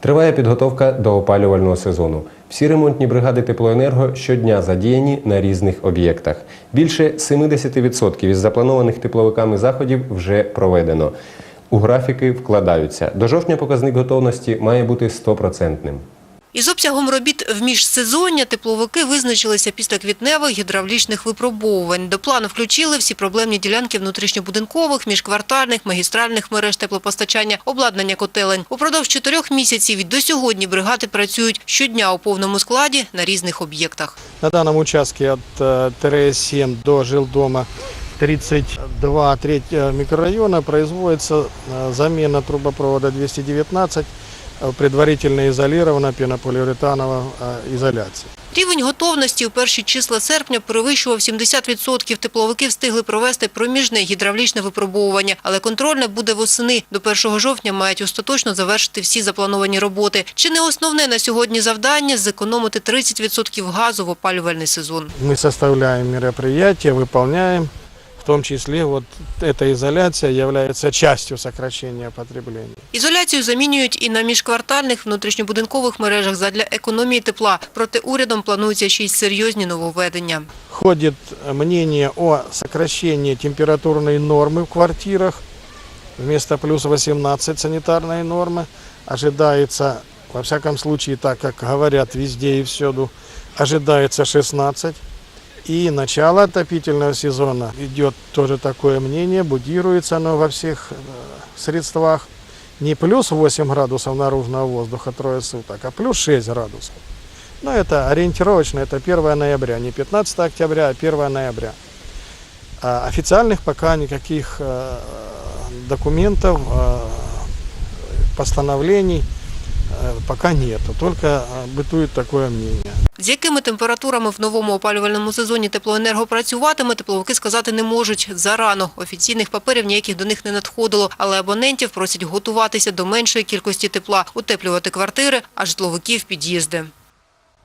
Триває підготовка до опалювального сезону. Всі ремонтні бригади теплоенерго щодня задіяні на різних об'єктах. Більше 70% із запланованих тепловиками заходів вже проведено. У графіки вкладаються. До жовтня показник готовності має бути стопроцентним. Із обсягом робіт в міжсезоння тепловики визначилися після квітневих гідравлічних випробовувань. До плану включили всі проблемні ділянки внутрішньобудинкових, міжквартальних, магістральних мереж теплопостачання, обладнання котелень. Упродовж чотирьох місяців і до сьогодні бригади працюють щодня у повному складі на різних об'єктах. На данном участке от э, ТРС-7 до жилдома 32 треть э, микрорайона производится э, замена трубопровода 219 э, предварительно изолирована пенополиуретановой э, изоляцией. Рівень готовності у перші числа серпня перевищував 70%. Тепловики встигли провести проміжне гідравлічне випробовування, але контрольне буде восени. До 1 жовтня мають остаточно завершити всі заплановані роботи. Чи не основне на сьогодні завдання – зекономити 30% газу в опалювальний сезон? Мы составляем мероприятия, выполняем, в том числе вот эта изоляция является частью сокращения потребления. Ізоляцію замінюють і на міжквартальних внутрішньобудинкових мережах задля економії тепла. Проте урядом плануються ще й серйозні нововведення. Ходит мнение о сокращении температурной нормы в квартирах. Вместо плюс 18 санитарной нормы ожидается, во всяком случае, так как говорят везде и всюду, ожидается 16. И начало отопительного сезона идет тоже такое мнение, будируется оно во всех э, средствах. Не плюс 8 градусов наружного воздуха трое суток, а плюс 6 градусов. Но это ориентировочно, это 1 ноября, не 15 октября, а 1 ноября. А официальных пока никаких э, документов, э, постановлений пока нету, только бытует такое мнение. З якими температурами в новому опалювальному сезоні теплоенерго працюватиме, тепловики сказати не можуть. Зарано. Офіційних паперів ніяких до них не надходило, але абонентів просять готуватися до меншої кількості тепла, утеплювати квартири, а житловиків – під'їзди.